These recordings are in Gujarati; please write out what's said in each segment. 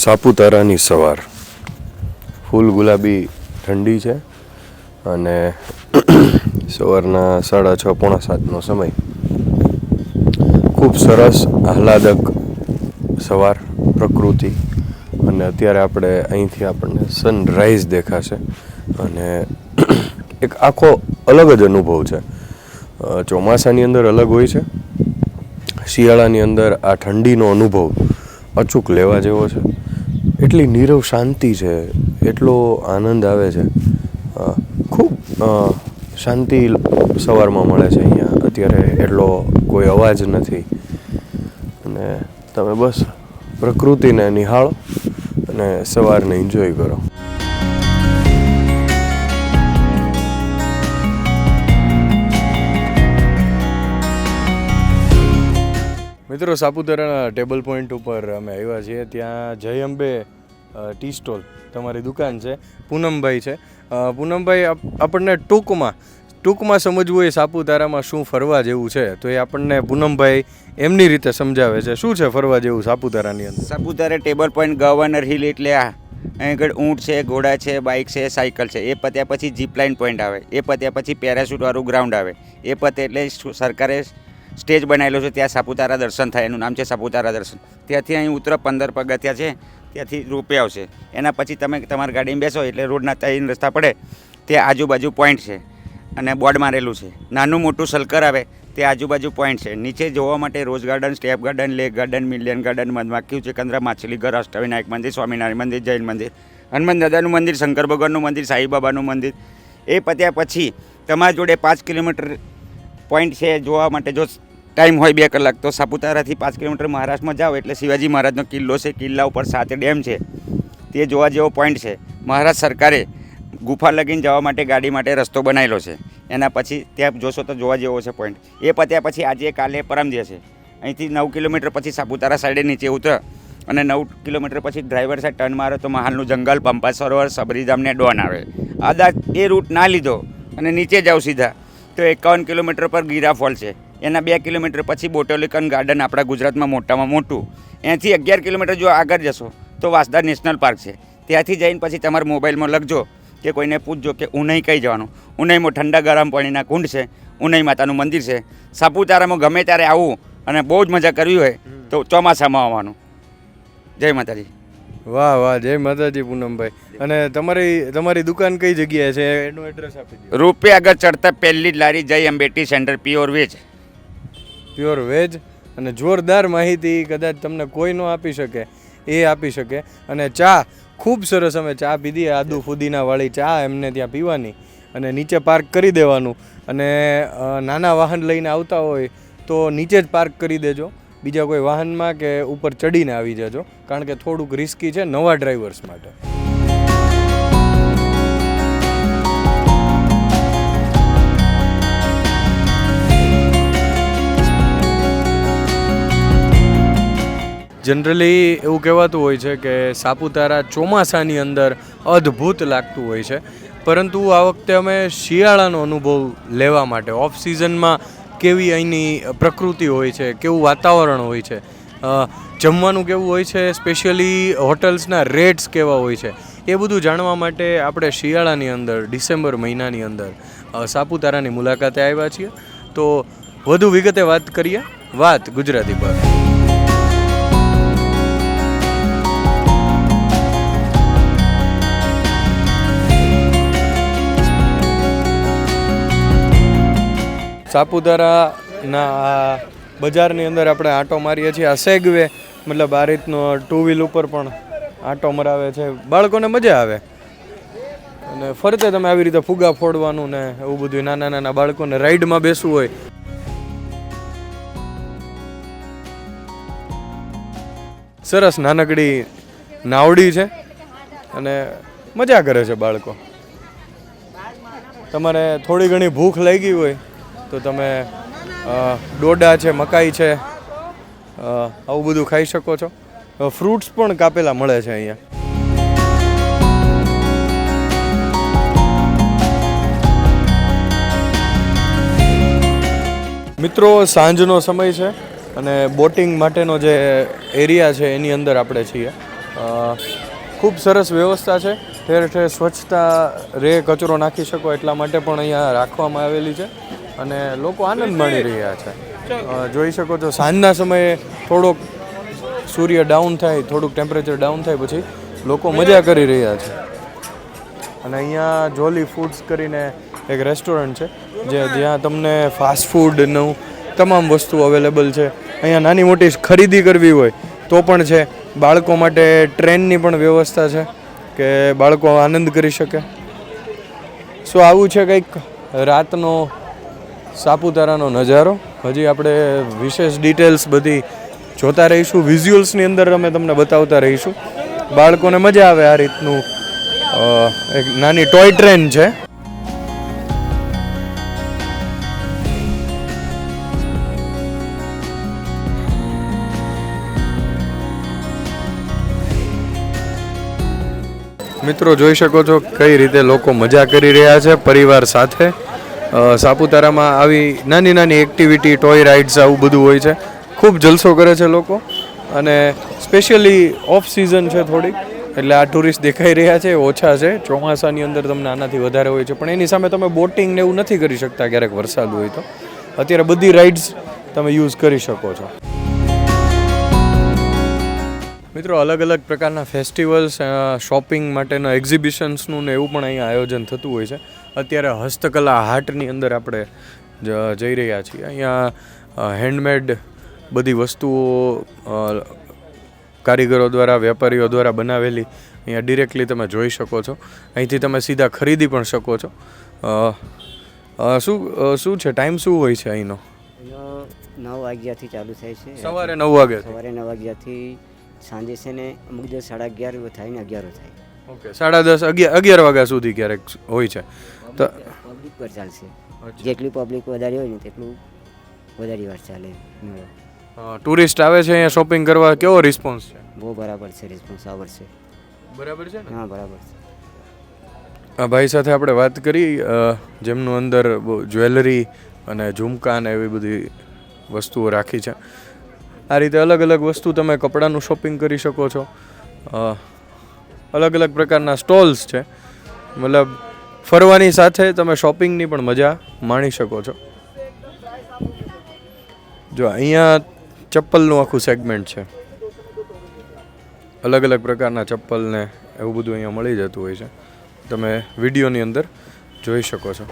સાપુતારાની સવાર. ફૂલ ગુલાબી ઠંડી છે અને સવારના સાડા છ પોણા સાતનો સમય. ખૂબ સરસ, આહલાદક સવાર, પ્રકૃતિ. અને અત્યારે આપણે અહીંથી આપણને સનરાઈઝ દેખાશે. અને એક આખો અલગ જ અનુભવ છે. ચોમાસાની અંદર અલગ હોય છે. શિયાળાની અંદર આ ઠંડીનો અનુભવ અચૂક લેવા જેવો છે. એટલી નીરવ શાંતિ છે, એટલો આનંદ આવે છે. ખૂબ શાંતિ સવારમાં મળે છે અહીંયા. અત્યારે એટલો કોઈ અવાજ નથી. અને તમે બસ પ્રકૃતિને નિહાળો અને સવારને એન્જોય કરો. મિત્રો, સાપુતારાના ટેબલ પોઈન્ટ ઉપર અમે આવ્યા છીએ. ત્યાં જય અંબે ટી સ્ટોલ તમારી દુકાન છે, પૂનમભાઈ છે. પૂનમભાઈ આપણને ટૂંકમાં ટૂંકમાં સમજવું એ સાપુતારામાં શું ફરવા જેવું છે, તો એ આપણને પૂનમભાઈ એમની રીતે સમજાવે છે. શું છે ફરવા જેવું સાપુતારાની અંદર? Saputara table point, governor hill એટલે આ. આગળ ઊંટ છે, ઘોડા છે બાઇક છે, સાયકલ છે. એ પત્યા પછી જીપ લાઇન પોઈન્ટ આવે. એ પત્યા પછી પેરાશૂટવાળું ગ્રાઉન્ડ આવે. એ પતે એટલે સરકારે સ્ટેજ બનાવેલો છે, ત્યાં સાપુતારા દર્શન થાય. એનું નામ છે સાપુતારા દર્શન. ત્યાંથી અહીં ઉત્તર પંદર પગથિયા છે. ત્યાંથી રોપે આવશે. એના પછી તમે તમારી ગાડીમાં બેસો એટલે રોડના ત્રણ રસ્તા પડે. તે આજુબાજુ પોઈન્ટ છે અને બોર્ડ મારેલું છે. નાનું મોટું સલકર આવે તે આજુબાજુ પોઈન્ટ છે. નીચે જોવા માટે rose garden, step garden, lake garden, million garden મધમાખ્યું છે કંદરા માછલી ઘર અષ્ટવિનાયક મંદિર, સ્વામિનારાયણ મંદિર, જૈન મંદિર, હનુમાન દાદાનું મંદિર, શંકર ભગવાનનું મંદિર સાંઈબાબાનું મંદિર. એ પત્યા પછી તમારા જોડે પાંચ કિલોમીટર પોઈન્ટ છે જોવા માટે જો ટાઈમ હોય બે કલાક, તો સાપુતારાથી પાંચ કિલોમીટર મહારાષ્ટ્રમાં જાઓ એટલે શિવાજી મહારાજનો કિલ્લો છે, કિલ્લા ઉપર સાત ડેમ છે. તે જોવા જેવો પોઈન્ટ છે. મહારાષ્ટ્ર સરકારે ગુફા લગીને જવા માટે ગાડી માટે રસ્તો બનાવેલો છે. એના પછી ત્યાં જોશો તો જોવા જેવો છે પોઈન્ટ એ પત્યા પછી આજે કાલે પરમ છે. અહીંથી નવ કિલોમીટર પછી સાપુતારા સાઈડે નીચે ઉતર અને નવ કિલોમીટર પછી ડ્રાઈવર સાઈડ ટર્ન મારો તો મહાલનું જંગલ પંપા સરોવર સબરીધામને ડોન આવે. આદા એ રૂટ ના લીધો અને નીચે જાઓ સીધા. તો એકાવન કિલોમીટર પર ગીરા ફોલ છે. એના બે કિલોમીટર પછી બોટોલિકન ગાર્ડન આપણા ગુજરાતમાં મોટામાં મોટું. એથી અગિયાર કિલોમીટર જો આગળ જશો તો વાસદા નેશનલ પાર્ક છે. ત્યાંથી જઈને પછી તમારા મોબાઈલમાં લખજો કે કોઈને પૂછજો કે ઉનાઈ કઈ જવાનું. ઉનાઈમાં ઠંડા ગરમ પાણીના કુંડ છે ઉનાઈ માતાનું મંદિર છે. સાપુતારામાં ગમે ત્યારે આવું અને બહુ જ મજા કરવી હોય તો ચોમાસામાં આવવાનું. જય માતાજી. વાહ વાહ જય માતાજી પૂનમભાઈ. અને તમારી તમારી દુકાન કઈ જગ્યાએ છે? એનું એડ્રેસ આપી દો. રૂપે આગળ ચડતા પહેલી જ લારી જય Ambeti centre pure veg pure veg અને જોરદાર માહિતી કદાચ તમને કોઈ ન આપી શકે એ આપી શકે. અને ચા ખૂબ સરસ અમે ચા પીધી આદુ ફુદીના વાળી ચા એમને ત્યાં પીવાની અને નીચે પાર્ક કરી દેવાનું. અને નાના વાહન લઈને આવતા હોય તો નીચે જ પાર્ક કરી દેજો. બીજા કોઈ વાહનમાં કે ઉપર ચડીને આવી જજો. કારણ કે થોડુંક રિસ્કી છે નવા ડ્રાઈવર્સ માટે. જનરલી એવું કહેવાતું હોય છે કે સાપુતારા ચોમાસાની અંદર અદ્ભુત લાગતું હોય છે. પરંતુ આ વખતે અમે શિયાળાનો અનુભવ લેવા માટે ઓફ સિઝનમાં કેવી અહીંની પ્રકૃતિ હોય છે, કેવું વાતાવરણ હોય છે જમવાનું કેવું હોય છે સ્પેશિયલી હોટલ્સના રેટ્સ કેવા હોય છે, એ બધું જાણવા માટે આપણે શિયાળાની અંદર, ડિસેમ્બર મહિનાની અંદર સાપુતારાની મુલાકાતે આવ્યા છીએ. તો વધુ વિગતે વાત કરીએ. વાત ગુજરાતી પર. સાપુતારાના આ બજારની અંદર આપણે આંટો મારીએ છીએ. આ સેગવે મતલબ આ રીતનો ટુ વ્હીલ ઉપર પણ આંટો મરાવે છે. બાળકોને મજા આવે. અને ફરતે તમે આવી રીતે ફુગા ફોડવાનું ને એવું બધું નાના નાના બાળકોને રાઈડમાં બેસવું હોય. સરસ નાનકડી નાવડી છે અને મજા કરે છે બાળકો. તમારે થોડી ઘણી ભૂખ લાગી હોય તો તમે ડોડા છે, મકાઈ છે આવું બધું ખાઈ શકો છો. ફ્રૂટ્સ પણ કાપેલા મળે છે અહીંયા. મિત્રો, સાંજનો સમય છે અને બોટિંગ માટેનો જે એરિયા છે, એની અંદર આપણે છીએ. ખૂબ સરસ વ્યવસ્થા છે. ઠેર ઠેર સ્વચ્છતા રે કચરો નાખી શકો એટલા માટે પણ અહીંયા રાખવામાં આવેલી છે. અને લોકો આનંદ માણી રહ્યા છે. જોઈ શકો છો સાંજના સમયે થોડોક સૂર્ય ડાઉન થાય થોડુંક ટેમ્પરેચર ડાઉન થાય પછી લોકો મજા કરી રહ્યા છે. અને અહીંયા જોલી ફૂડ્સ કરીને એક રેસ્ટોરન્ટ છે જે જ્યાં તમને ફાસ્ટ ફૂડનું તમામ વસ્તુ અવેલેબલ છે. અહીંયા નાની મોટી ખરીદી કરવી હોય તો પણ છે. બાળકો માટે ટ્રેનની પણ વ્યવસ્થા છે કે બાળકો આનંદ કરી શકે. સો આવું છે કંઈક? રાતનો સાપુતારાનો નજારો. હજી આપણે વિશેષ ડિટેલ્સ બધી જોતા રહીશું. વિઝ્યુઅલ્સની અંદર અમે તમને બતાવતા રહીશું. બાળકોને મજા આવે આ રીતનું એક નાની ટોય ટ્રેન છે. મિત્રો, જોઈ શકો છો કઈ રીતે લોકો મજા કરી રહ્યા છે પરિવાર સાથે. સાપુતારામાં આવી નાની નાની એક્ટિવિટી ટોય રાઇડ્સ આવું બધું હોય છે. ખૂબ જલસો કરે છે લોકો. અને સ્પેશિયલી ઓફ સિઝન છે થોડી એટલે આ ટુરિસ્ટ દેખાઈ રહ્યા છે, ઓછા છે. ચોમાસાની અંદર તમને આનાથી વધારે હોય છે. પણ એની સામે તમે બોટિંગ ને એવું નથી કરી શકતા ક્યારેક વરસાદ હોય તો. અત્યારે બધી રાઇડ્સ તમે યુઝ કરી શકો છો. મિત્રો અલગ અલગ પ્રકારના ફેસ્ટિવલ્સ શોપિંગ માટેના એક્ઝિબિશન્સનું ને એવું પણ અહીંયા આયોજન થતું હોય છે. અત્યારે હસ્તકલા હાટની અંદર આપણે જ- જઈ રહ્યા છીએ. અહીંયા હેન્ડમેડ બધી વસ્તુઓ કારીગરો દ્વારા વેપારીઓ દ્વારા બનાવેલી અહીંયા ડિરેક્ટલી તમે જોઈ શકો છો. અહીંથી તમે સીધા ખરીદી પણ શકો છો. શું શું છે? ટાઈમ શું હોય છે અહીંનો? અહીંનો નવ વાગ્યાથી ચાલુ થાય છે. સવારે નવ વાગે સવારે નવ વાગ્યાથી સાંજે છે ને અમુક દિવસ સાડા અગિયાર થાય ને અગિયારો થાય. ઓકે સાડા દસ અગિયાર અગિયાર વાગ્યા સુધી ક્યારેક હોય છે. તો પબ્લિક પર ચાલશે. જેટલી પબ્લિક વધારે હોય ને તેટલું વધારે વાર ચાલે. મેળો ટુરિસ્ટ આવે છે અહીંયા શોપિંગ કરવા કેવો રિસ્પોન્સ છે? બહુ બરાબર છે રિસ્પોન્સ આ વર્ષે. બરાબર છે હા બરાબર છે. આ ભાઈ સાથે આપણે વાત કરી જેમનું અંદર જ્વેલરી અને ઝુમકા ને એવી બધી વસ્તુઓ રાખી છે. આ રીતે અલગ અલગ વસ્તુ તમે કપડાનું શોપિંગ કરી શકો છો. અલગ અલગ પ્રકારના સ્ટોલ્સ છે. મતલબ ફરવાની સાથે તમે શોપિંગની પણ મજા માણી શકો છો. જો અહીંયા ચપ્પલનું આખું સેગમેન્ટ છે. અલગ અલગ પ્રકારના ચપ્પલ ને એવું બધું અહીંયા મળી જતું હોય છે. તમે વિડીયોની અંદર જોઈ શકો છો.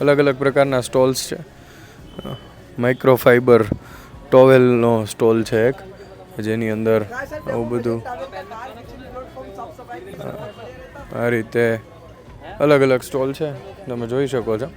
અલગ અલગ પ્રકારના સ્ટોલ્સ છે. માઇક્રોફાઈબર ટોવેલનો સ્ટોલ છે એક, જેની અંદર આવું બધું, આ રીતે અલગ અલગ સ્ટોલ છે. તમે જોઈ શકો છો.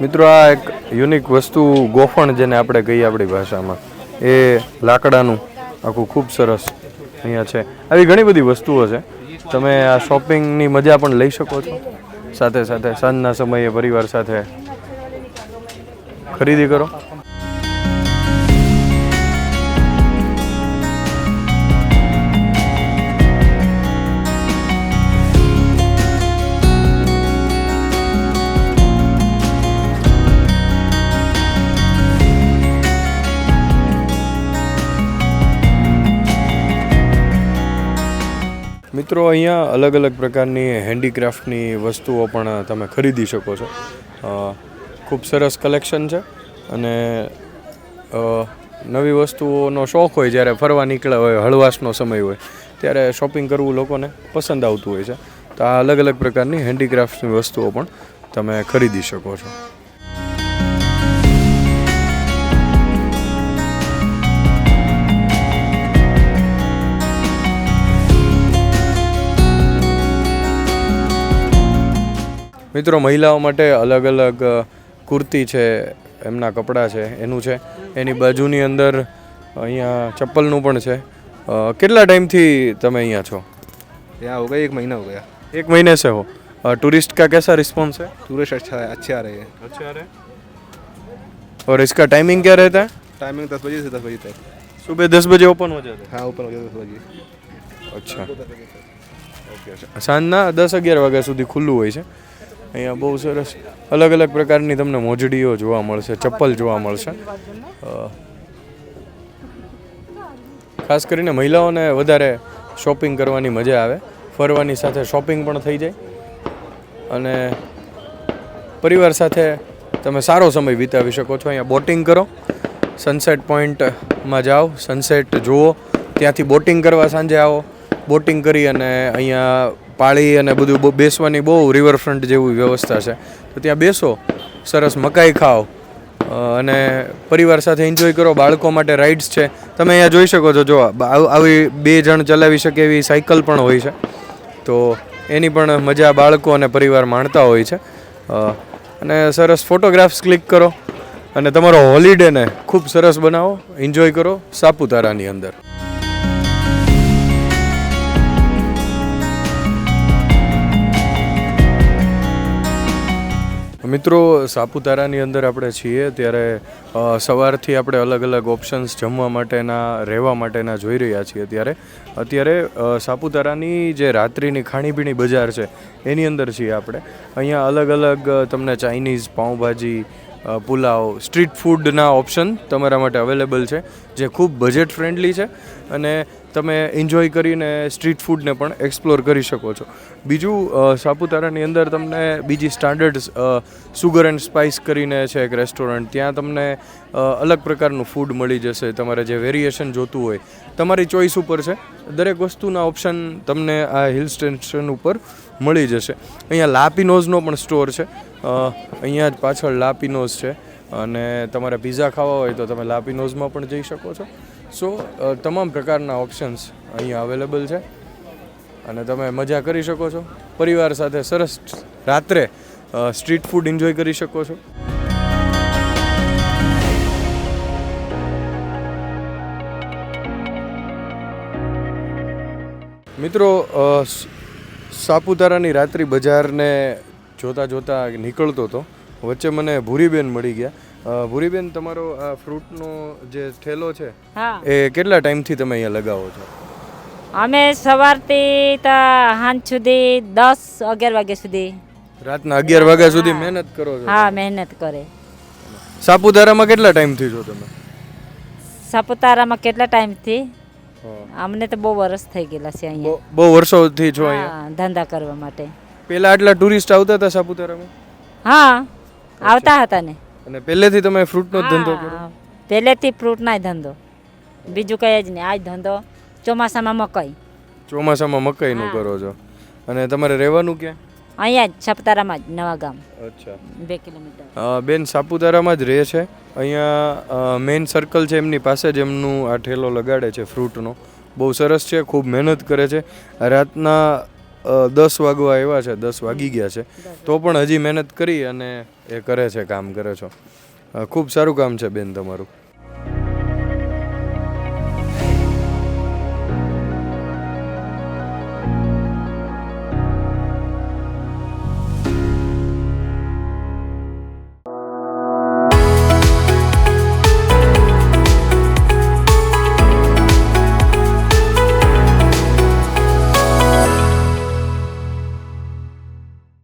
મિત્રો, આ એક યુનિક વસ્તુ ગોફણ જેને આપણે કહીએ આપણી ભાષામાં. એ લાકડાનું, આખું ખૂબ સરસ અહીંયા છે. આવી ઘણી બધી વસ્તુઓ છે. તમે આ શોપિંગની મજા પણ લઈ શકો છો. સાથે સાથે સાંજના સમયે પરિવાર સાથે ખરીદી કરો. મિત્રો, અહીંયા અલગ અલગ પ્રકારની હેન્ડીક્રાફ્ટની વસ્તુઓ પણ તમે ખરીદી શકો છો. ખૂબ સરસ કલેક્શન છે અને નવી વસ્તુઓનો શોખ હોય જ્યારે ફરવા નીકળ્યા હોય, હળવાશનો સમય હોય, ત્યારે શોપિંગ કરવું લોકોને પસંદ આવતું હોય છે. તો આ અલગ અલગ પ્રકારની હેન્ડીક્રાફ્ટની વસ્તુઓ પણ તમે ખરીદી શકો છો. મિત્રો મહિલાઓ માટે અલગ અલગ અ, કુર્તી છે એમના કપડાં છે એનું છે એની બાજુની અંદર અહીંયા ચપ્પલનું પણ છે અ, કેટલા ટાઈમથી તમે અહીંયા છો यहाँ हो गया एक महीना हो गया एक महीने से हो अ, टूरिस्ट का कैसा रिस्पॉन्स है टूरिस्ट अच्छा है अच्छे आ रहे हैं अच्छे आ रहे हैं और इसका टाइमिंग क्या रहता है टाइमिंग दस बजे से दस बजे तक सुबह दस बजे ओपन हो जाता हाँ ओपन हो गया दस बजे है અચ્છા ઓકે સાંજના દસ અગિયાર વાગ્યા સુધી ખુલ્લું હોય છે અહીંયા બહુ સરસ અલગ અલગ પ્રકારની તમને મોજડીઓ જોવા મળશે, ચપ્પલ જોવા મળશે. ખાસ કરીને મહિલાઓને વધારે શોપિંગ કરવાની મજા આવે. ફરવાની સાથે શોપિંગ પણ થઈ જાય. અને પરિવાર સાથે તમે સારો સમય વિતાવી શકો છો. અહીંયા બોટિંગ કરો. સનસેટ પોઈન્ટમાં જાઓ, સનસેટ જુઓ. ત્યાંથી બોટિંગ કરવા સાંજે આવો. બોટિંગ કરી અને અહીંયા પાળી અને બધું બેસવાની બહુ રિવરફ્રન્ટ જેવી વ્યવસ્થા છે. તો ત્યાં બેસો, સરસ મકાઈ ખાઓ અને પરિવાર સાથે એન્જોય કરો, બાળકો માટે રાઇડ્સ છે. તમે અહીંયા જોઈ શકો છો, જો આવી બે જણ ચલાવી શકે એવી સાયકલ પણ હોય છે. તો એની પણ મજા બાળકો અને પરિવાર માણતા હોય છે. અને સરસ ફોટોગ્રાફ્સ ક્લિક કરો, અને તમારો હોલિડેને ખૂબ સરસ બનાવો એન્જોય કરો સાપુતારાની અંદર. મિત્રો, સાપુતારાની અંદર આપણે છીએ ત્યારે સવારથી આપણે અલગ અલગ ઓપ્શન્સ જમવા માટેના, રહેવા માટેના જોઈ રહ્યા છીએ ત્યારે અત્યારે સાપુતારાની જે રાત્રિની ખાણીપીણી બજાર છે, એની અંદર છીએ આપણે. અહીંયા અલગ અલગ તમને ચાઇનીઝ પાઉંભાજી પુલાવ સ્ટ્રીટ ફૂડના ઓપ્શન તમારા માટે અવેલેબલ છે, જે ખૂબ બજેટ ફ્રેન્ડલી છે. અને તમે એન્જોય કરીને સ્ટ્રીટ ફૂડને પણ એક્સપ્લોર કરી શકો છો. બીજું સાપુતારાની અંદર તમને બીજી સ્ટાન્ડર્ડ સુગર એન્ડ સ્પાઇસ કરીને છે એક રેસ્ટોરન્ટ ત્યાં તમને અલગ પ્રકારનું ફૂડ મળી જશે. તમારે જે વેરિએશન જોતું હોય, તમારી ચોઈસ ઉપર છે. દરેક વસ્તુના ઓપ્શન તમને આ હિલ સ્ટેશન ઉપર મળી જશે. અહીંયા લાપીનોઝનો પણ સ્ટોર છે. અહીંયા જ પાછળ લાપીનોઝ છે. અને તમારે પિઝા ખાવા હોય તો તમે લાપીનોઝમાં પણ જઈ શકો છો. સો તમામ પ્રકારના ઓપ્શન્સ અહીંયા અવેલેબલ છે. અને તમે મજા કરી શકો છો. પરિવાર સાથે સરસ રાત્રે સ્ટ્રીટ ફૂડ એન્જોય કરી શકો છો. મિત્રો સાપુતારાની રાત્રિ બજારને જોતા જોતા નીકળતો હતો વચ્ચે મને ભૂરીબેન મળી ગયા. ભૂરીબેન તમારો આ ફ્રૂટનો જે ઠેલો છે હા. એ કેટલા ટાઈમથી તમે અહીંયા લગાવો છો? અમે સવારથી તો સાંજ સુધી દસ અગિયાર વાગ્યા સુધી. રાતના અગિયાર વાગ્યા સુધી મહેનત કરો છો? હા મહેનત કરે. સાપુતારામાં કેટલા ટાઈમથી છો તમે? સાપુતારામાં કેટલા ટાઈમથી. અમને તો બહુ વરસ થઈ ગયેલા છે અહીંયા. બહુ બહુ વર્ષોથી છો અહીંયા? ધંધા કરવા માટે. પેલા આટલા ટુરિસ્ટ આવતા હતા સાપુતારામાં? હા આવતા હતા ને. અને પહેલેથી તમે ફ્રૂટનો જ ધંધો કરો? પહેલેથી ફ્રૂટના ધંધો. બીજું કંઈ જ નહીં આ જ ધંધો. ચોમાસામાં મકાઈ. ચોમાસામાં મકાઈનું કરો છો. અને તમારે રહેવાનું ક્યાં? અહીંયા જ સાપુતારામાં જ નવા ગામ. અચ્છા. બે કિલોમીટર. બેન સાપુતારામાં જ રહે છે. અહીંયા મેઇન સર્કલ છે એમની પાસે જ એમનું આ ઠેલો લગાડે છે ફ્રૂટનો. બહુ સરસ છે ખૂબ મહેનત કરે છે. રાતના દસ વાગવા આવ્યા છે, દસ વાગી ગયા છે. તો પણ હજી મહેનત કરી અને એ કરે છે, કામ કરે છો. ખૂબ સારું કામ છે બેન તમારું.